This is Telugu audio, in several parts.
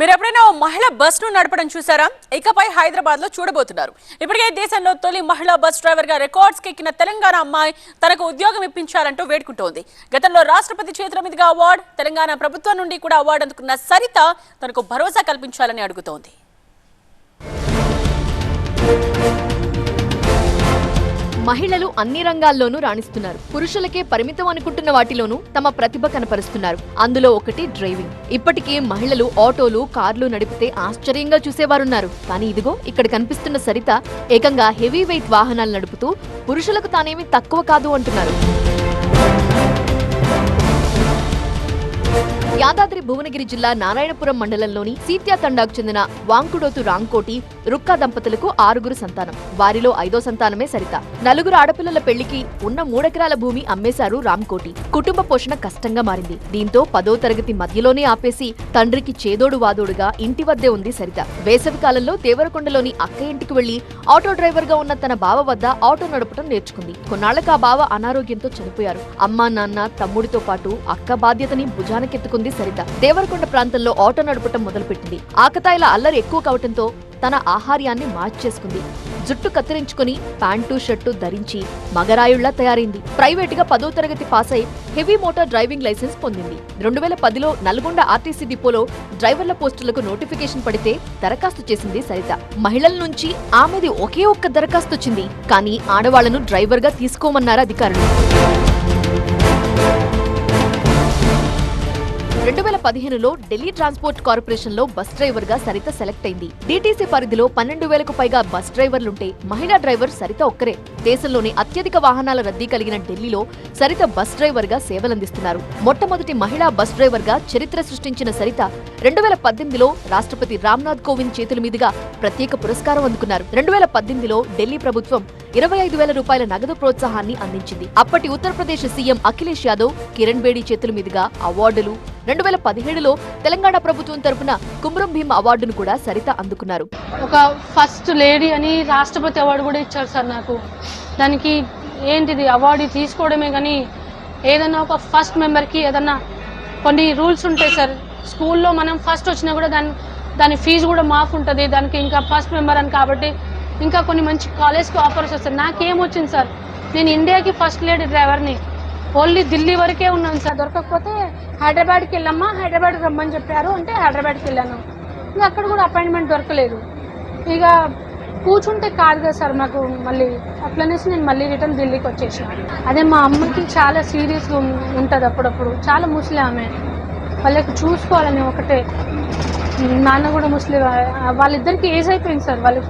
మీరు ఎప్పుడైనా ఓ మహిళ బస్సును నడపడం చూసారా? ఇకపై హైదరాబాద్లో చూడబోతున్నారు. ఇప్పటికే దేశంలో తొలి మహిళా బస్ డ్రైవర్గా రికార్డ్స్కి రికార్డ్స్ ఎక్కిన తెలంగాణ అమ్మాయి తనకు ఉద్యోగం ఇప్పించాలంటూ వేడుకుంటోంది. గతంలో రాష్ట్రపతి చేతుల మీదుగా అవార్డు తెలంగాణ ప్రభుత్వం నుండి కూడా అవార్డు అందుకున్న సరిత తనకు భరోసా కల్పించాలని అడుగుతోంది. మహిళలు అన్ని రంగాల్లోనూ రాణిస్తున్నారు. పురుషులకే పరిమితం అనుకుంటున్న వాటిలోనూ తమ ప్రతిభ కనపరుస్తున్నారు. అందులో ఒకటి డ్రైవింగ్. ఇప్పటికే మహిళలు ఆటోలు కార్లు నడిపితే ఆశ్చర్యంగా చూసేవారున్నారు. కానీ ఇదిగో ఇక్కడ కనిపిస్తున్న సరిత ఏకంగా హెవీ వెయిట్ వాహనాలు నడుపుతూ పురుషులకు తానేమి తక్కువ కాదు అంటున్నారు. యాదాద్రి భువనగిరి జిల్లా నారాయణపురం మండలంలోని సీత్యా తండాకు చెందిన వాంకుడోతు రాంకోటి రుక్కా దంపతులకు ఆరుగురు సంతానం. వారిలో ఐదో సంతానమే సరిత. నలుగురు ఆడపిల్లల పెళ్ళికి ఉన్న మూడెకరాల భూమి అమ్మేశారు రాంకోటి. కుటుంబ పోషణ కష్టంగా మారింది. దీంతో పదో తరగతి మధ్యలోనే ఆపేసి తండ్రికి చేదోడు వాదోడుగా ఇంటి వద్దే ఉంది సరిత. వేసవి కాలంలో దేవరకొండలోని అక్క ఇంటికి వెళ్ళి ఆటో డ్రైవర్గా ఉన్న తన బావ వద్ద ఆటో నడపడం నేర్చుకుంది. కొన్నాళ్ళకు ఆ బావ అనారోగ్యంతో చనిపోయారు. అమ్మా నాన్న తమ్ముడితో పాటు అక్క బాధ్యతని భుజానకెత్తుకుంది సరిత దేవరకొండ ప్రాంతంలో ఆటో నడపటం మొదలుపెట్టింది. ఆకతాయిల అల్లరి ఎక్కువ కావటంతో తన ఆహార్యాన్ని మార్చేసుకుంది. జుట్టు కత్తిరించుకుని ప్యాంటు షర్టు ధరించి మగరాయుళ్ళా తయారైంది. ప్రైవేట్గా పదో తరగతి పాస్ అయి హెవీ మోటార్ డ్రైవింగ్ లైసెన్స్ పొందింది. రెండు వేల పదిలో నల్గొండ ఆర్టీసీ డిపోలో డ్రైవర్ల పోస్టులకు నోటిఫికేషన్ పడితే దరఖాస్తు చేసింది సరిత మహిళల నుంచి ఆమెది ఒకే ఒక్క దరఖాస్తు వచ్చింది కానీ ఆడవాళ్ళను డ్రైవర్గా తీసుకోమన్నారు అధికారులు. రెండు వేల పదిహేనులో ఢిల్లీ ట్రాన్స్పోర్ట్ కార్పొరేషన్లో బస్ డ్రైవర్గా సరిత సెలెక్ట్ అయింది. డీటీసీ పరిధిలో పన్నెండు వేలకు పైగా బస్ డ్రైవర్లుంటే మహిళా డ్రైవర్ సరిత ఒక్కరే. దేశంలోని అత్యధిక వాహనాల రద్దీ కలిగిన ఢిల్లీలో సరిత బస్ డ్రైవర్గా సేవలందిస్తున్నారు. మొట్టమొదటి మహిళా బస్ డ్రైవర్గా చరిత్ర సృష్టించిన సరిత రెండు వేల పద్దెనిమిదిలో రాష్ట్రపతి రామ్నాథ్ కోవింద్ చేతుల మీదుగా ప్రత్యేక పురస్కారం అందుకున్నారు. రెండు వేల పద్దెనిమిదిలో ఢిల్లీ ప్రభుత్వం ఇరవై ఐదు వేల రూపాయల నగదు ప్రోత్సాహాన్ని అందించింది. అప్పటి ఉత్తరప్రదేశ్ సీఎం అఖిలేష్ యాదవ్ కిరణ్ బేడీ చేతుల మీదుగా అవార్డులు. రెండు వేల పదిహేడులో తెలంగాణ ప్రభుత్వం తరపున కుమ్రం భీమ్ అవార్డును కూడా సరిత అందుకున్నారు. ఒక ఫస్ట్ లేడీ అని రాష్ట్రపతి అవార్డు కూడా ఇచ్చారు సార్ నాకు. దానికి ఏంటిది? అవార్డు తీసుకోవడమే కానీ ఏదన్నా ఒక ఫస్ట్ మెంబర్కి ఏదన్నా కొన్ని రూల్స్ ఉంటాయి సార్. స్కూల్లో మనం ఫస్ట్ వచ్చినా కూడా దాని దాని ఫీజు కూడా మాఫ్ ఉంటుంది. దానికి ఇంకా ఫస్ట్ మెంబర్ అని కాబట్టి ఇంకా కొన్ని మంచి కాలేజ్కి ఆఫర్స్ వస్తాయి నాకేమొచ్చింది సార్? నేను ఇండియాకి ఫస్ట్ లేడీ డ్రైవర్ని. ఓన్లీ ఢిల్లీ వరకే ఉన్నాను సార్. దొరకకపోతే హైదరాబాద్కి వెళ్ళమ్మా హైదరాబాద్కి రమ్మని చెప్పారు అంటే హైదరాబాద్కి వెళ్ళాను. ఇంకా అక్కడ కూడా అపాయింట్మెంట్ దొరకలేదు. ఇక కూర్చుంటే కాదు కదా సార్ మాకు మళ్ళీ. అట్లనేసి నేను మళ్ళీ రిటర్న్ ఢిల్లీకి వచ్చేసిన. అదే మా అమ్మకి చాలా సీరియస్గా ఉంటుంది అప్పుడప్పుడు. చాలా ముసలి ఆమె. వాళ్ళకి చూసుకోవాలని ఒకటే. నాన్న కూడా ముస్లిం. వాళ్ళిద్దరికి ఏజ్ అయిపోయింది సార్. వాళ్ళు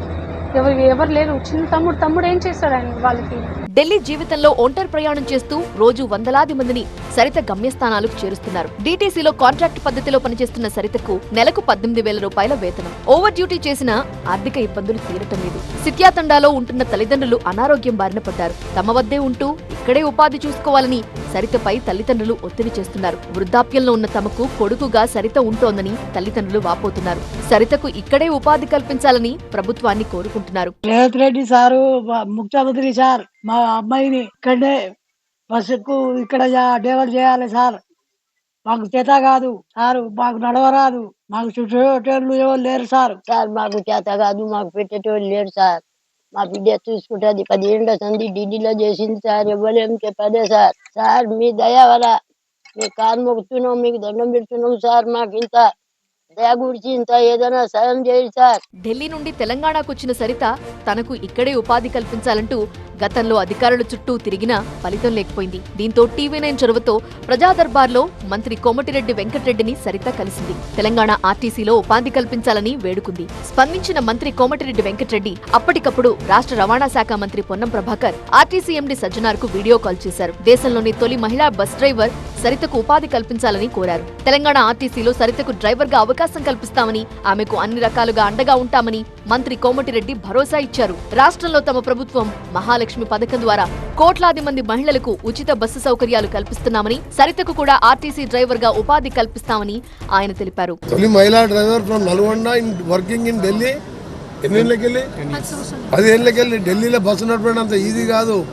ఎవరు ఎవరు లేరు. చిన్న తమ్ముడు తమ్ముడు ఏం చేస్తాడు ఆయన వాళ్ళకి? ఢిల్లీ జీవితంలో ఒంటరి ప్రయాణం చేస్తూ రోజు వందలాది మందిని సరిత గమ్యస్థానాలకు చేరుస్తున్నారు. డీటీసీలో కాంట్రాక్ట్ పద్ధతిలో పనిచేస్తున్న సరితకు నెలకు పద్దెనిమిది వేల రూపాయల వేతనం. ఓవర్ డ్యూటీ చేసిన ఆర్థిక ఇబ్బందులు తీరటం లేదు. సిత్యాతండాలో ఉంటున్న తల్లిదండ్రులు అనారోగ్యం బారిన పడ్డారు. తమ వద్దే ఉంటూ ఇక్కడే ఉపాధి చూసుకోవాలని సరితపై తల్లిదండ్రులు ఒత్తిడి చేస్తున్నారు. వృద్ధాప్యంలో ఉన్న తమకు కొడుకుగా సరిత ఉంటోందని తల్లిదండ్రులు వాపోతున్నారు. సరితకు ఇక్కడే ఉపాధి కల్పించాలని ప్రభుత్వాన్ని కోరుకుంటున్నారు. రేవంత్ రెడ్డి సారు ముఖ్యమంత్రి సార్ మా అమ్మాయిని ఇక్కడే బస్సుకు ఇక్కడ డెవలప్ చేయాలి సార్. మాకు చేత కాదు సారు మాకు నడవరాదు. మాకు చుట్టూ ఎవరు లేరు సార్. సార్ మాకు చేత కాదు మాకు పెట్టేటోళ్ళు లేరు సార్. మా బిడ్డ చూసుకుంటుంది. పదిహేండు సంది ఢిల్లీలో చేసింది సార్. ఇవ్వలేము చెప్పదే సార్. సార్ మీ దయ వల్ల మీ కారు మొక్కుతున్నాం మీకు దండం పెడుతున్నాం సార్. మాకు ఇంత దయ గురించి ఇంత ఏదైనా సాయం చేయండి సార్. ఢిల్లీ నుండి తెలంగాణకు వచ్చిన సరిత తనకు ఇక్కడే ఉపాధి కల్పించాలంటూ గతంలో అధికారుల చుట్టూ తిరిగినా ఫలితం లేకపోయింది. దీంతో టీవీ నైన్ చొరవతో ప్రజా దర్బార్లో మంత్రి కోమటిరెడ్డి వెంకటరెడ్డిని సరిత కలిసింది. తెలంగాణ ఆర్టీసీలో ఉపాధి కల్పించాలని వేడుకుంది. స్పందించిన మంత్రి కోమటిరెడ్డి వెంకటరెడ్డి అప్పటికప్పుడు రాష్ట్ర రవాణా శాఖ మంత్రి పొన్నం ప్రభాకర్ ఆర్టీసీ ఎండి సజ్జనార్కు వీడియో కాల్ చేశారు. దేశంలోని తొలి మహిళా బస్ డ్రైవర్ సరితకు ఉపాధి కల్పించాలని కోరారు. తెలంగాణ ఆర్టీసీలో సరితకు డ్రైవర్గా అవకాశం కల్పిస్తామని ఆమెకు అన్ని రకాలుగా అండగా ఉంటామని మంత్రి కోమటిరెడ్డి భరోసా ఇచ్చారు. రాష్ట్రంలో తమ ప్రభుత్వం మహాలక్ష్మి పథకం ద్వారా కోట్లాది మంది మహిళలకు ఉచిత బస్సు సౌకర్యాలు కల్పిస్తున్నామని సరితకు కూడా ఆర్టీసీ డ్రైవర్గా ఉపాధి కల్పిస్తామని ఆయన తెలిపారు. తొలి మహిళా driver from Nalgonda in working in Delhi. ఎన్ని ఏళ్ళకి ఢిల్లీలో బస్సు నడపడం అంత ఈజీ కాదు.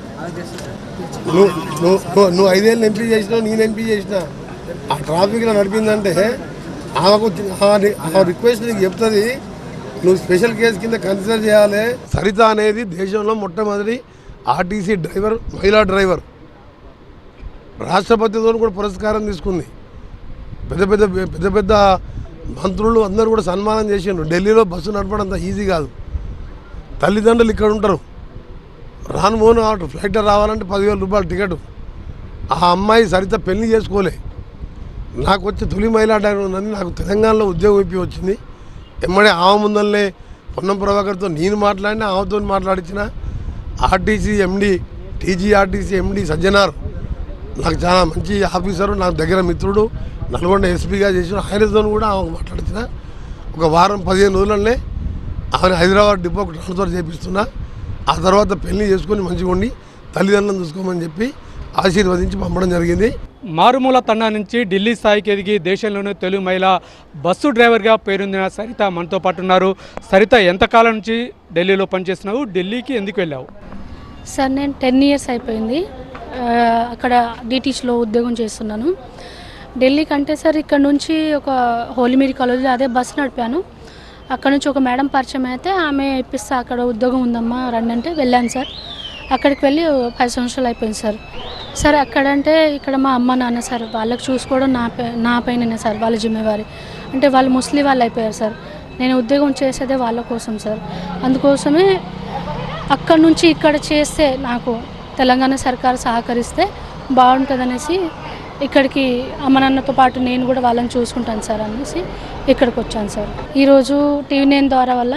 నువ్వు నువ్వు నువ్వు- ఐదేళ్ళు ఎంపీ చేసినా నేను ఎంపీ చేసినా ఆ ట్రాఫిక్లో నడిపిందంటే ఆమెకు ఆ రిక్వెస్ట్ నీకు చెప్తుంది నువ్వు స్పెషల్ కేసు కింద కన్సిడర్ చేయాలి. సరిత అనేది దేశంలో మొట్టమొదటి ఆర్టీసీ డ్రైవర్ మహిళా డ్రైవర్. రాష్ట్రపతితో కూడా పురస్కారం తీసుకుంది. పెద్ద పెద్ద పెద్ద పెద్ద మంత్రులు అందరూ కూడా సన్మానం చేసిండ్రు. ఢిల్లీలో బస్సు నడపడం అంత ఈజీ కాదు. తల్లిదండ్రులు ఇక్కడ ఉంటారు. రాను మోను ఆటో ఫ్లైట్ రావాలంటే పదివేల రూపాయలు టికెట్. ఆ అమ్మాయి సరిత పెళ్ళి చేసుకోలే. నాకు వచ్చే తొలి మహిళా డ్రైవర్ ఉందని నాకు తెలంగాణలో ఉద్యోగం ఇప్పి వచ్చింది. ఎమ్మడే ఆమె ముందల్లే పొన్నం ప్రభాకర్తో నేను మాట్లాడినా ఆమెతో మాట్లాడించిన RTC MD TGRTC MD Sajjanar. నాకు చాలా మంచి ఆఫీసరు నాకు దగ్గర మిత్రుడు నల్గొండ ఎస్పీగా చేసిన ఆయనతో కూడా ఆమె మాట్లాడించిన ఒక వారం పదిహేను రోజులనే ఆమె హైదరాబాద్ డిపోకు ట్రాన్స్ఫర్ చేపిస్తున్నా. ఆ తర్వాత పెళ్ళి చేసుకొని మంచిగా ఉండి తల్లిదండ్రులను చూసుకోమని చెప్పి ఆశీర్వదించి పంపడం జరిగింది. మారుమూల తండా నుంచి ఢిల్లీ స్థాయికి ఎదిగి దేశంలోనే తెలుగు మహిళ బస్సు డ్రైవర్గా పేరొందిన సరిత మనతో పాటు ఉన్నారు సరిత ఎంతకాలం నుంచి ఢిల్లీలో పనిచేస్తున్నావు? ఢిల్లీకి ఎందుకు వెళ్ళావు? సార్ నేను టెన్ ఇయర్స్ అయిపోయింది. అక్కడ డిటీచ్లో ఉద్యోగం చేస్తున్నాను. ఢిల్లీ కంటే సార్ ఇక్కడ నుంచి ఒక హోలీమేరీ కాలేజ్లో అదే బస్సు నడిపాను. అక్కడ నుంచి ఒక మేడం పరిచయం అయితే ఆమె ఇప్పిస్తా అక్కడ ఉద్యోగం ఉందమ్మా రండి అంటే వెళ్ళాను సార్. అక్కడికి వెళ్ళి పది సంవత్సరాలు అయిపోయింది సార్. సార్ అక్కడంటే ఇక్కడ మా అమ్మ నాన్న సార్ వాళ్ళకి చూసుకోవడం నా నా పైన సార్ వాళ్ళ జిమ్మేవారి అంటే వాళ్ళు ముస్లిం వాళ్ళు అయిపోయారు సార్. నేను ఉద్యోగం చేసేదే వాళ్ళ కోసం సార్. అందుకోసమే అక్కడ నుంచి ఇక్కడ చేస్తే నాకు తెలంగాణ సర్కారు సహకరిస్తే బాగుంటుందనేసి ఇక్కడికి అమ్మ నాన్నతో పాటు నేను కూడా వాళ్ళని చూసుకుంటాను సార్ అనేసి ఇక్కడికి వచ్చాను సార్. ఈరోజు టీవీ నైన్ ద్వారా వల్ల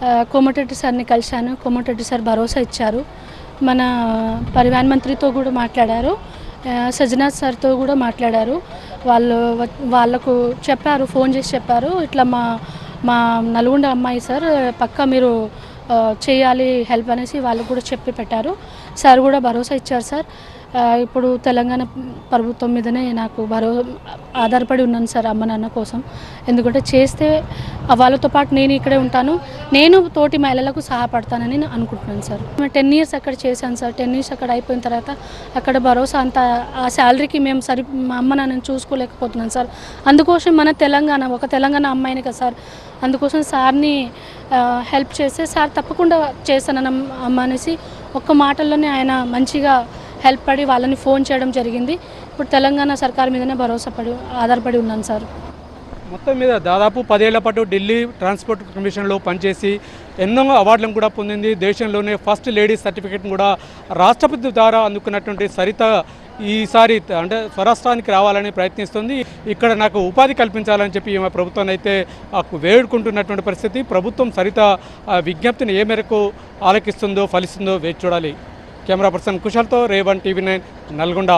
కోమటెడ్డి కోమటిరెడ్డి సార్ని కలిశాను. కోమటిరెడ్డి సార్ భరోసా ఇచ్చారు. మన పరివాన్ మంత్రితో కూడా మాట్లాడారు. ఆ, సజ్జనాథ్ సార్తో కూడా మాట్లాడారు. వాళ్ళు వాళ్ళకు చెప్పారు ఫోన్ చేసి చెప్పారు. ఇట్లా మా మా నల్గొండ అమ్మాయి సార్ పక్కా మీరు చేయాలి హెల్ప్ అనేసి వాళ్ళకు కూడా చెప్పి పెట్టారు. సార్ కూడా భరోసా ఇచ్చారు సార్. ఇప్పుడు తెలంగాణ ప్రభుత్వం మీదనే నాకు భరో ఆధారపడి ఉన్నాను సార్ అమ్మ నాన్న కోసం. ఎందుకంటే చేస్తే వాళ్ళతో పాటు నేను ఇక్కడే ఉంటాను. నేను తోటి మహిళలకు సహాయపడతానని నేను అనుకుంటున్నాను సార్. టెన్ ఇయర్స్ అక్కడ చేశాను సార్. టెన్ ఇయర్స్ అక్కడ అయిపోయిన తర్వాత అక్కడ భరోసా అంత ఆ శాలరీకి మేము సరి మా అమ్మ నాన్నని చూసుకోలేకపోతున్నాను సార్. అందుకోసం మన తెలంగాణ ఒక తెలంగాణ అమ్మాయిని కదా సార్. అందుకోసం సార్ని హెల్ప్ చేస్తే సార్ తప్పకుండా చేస్తానన్న అమ్మ అనేసి ఒక్క మాటల్లోనే ఆయన మంచిగా హెల్ప్ పడి వాళ్ళని ఫోన్ చేయడం జరిగింది. ఇప్పుడు తెలంగాణ సర్కార్ మీదనే భరోసా పడి ఆధారపడి ఉన్నాను సార్. మొత్తం మీద దాదాపు పదేళ్ళ పాటు ఢిల్లీ ట్రాన్స్పోర్ట్ కమిషన్లో పనిచేసి ఎన్నో అవార్డులను కూడా పొందింది. దేశంలోనే ఫస్ట్ లేడీ సర్టిఫికేట్ను కూడా రాష్ట్రపతి ద్వారా అందుకున్నటువంటి సరిత ఈసారి అంటే స్వరాష్ట్రానికి రావాలని ప్రయత్నిస్తుంది. ఇక్కడ నాకు ఉపాధి కల్పించాలని చెప్పి ఈమె ప్రభుత్వాన్ని అయితే వేడుకుంటున్నటువంటి పరిస్థితి. ప్రభుత్వం సరిత విజ్ఞప్తిని ఏ మేరకు ఆలకిస్తుందో ఫలిస్తుందో వేచి చూడాలి. కెమెరా పర్సన్ కుశల్తో రేవన్ టీవీ నైన్ నల్గొండ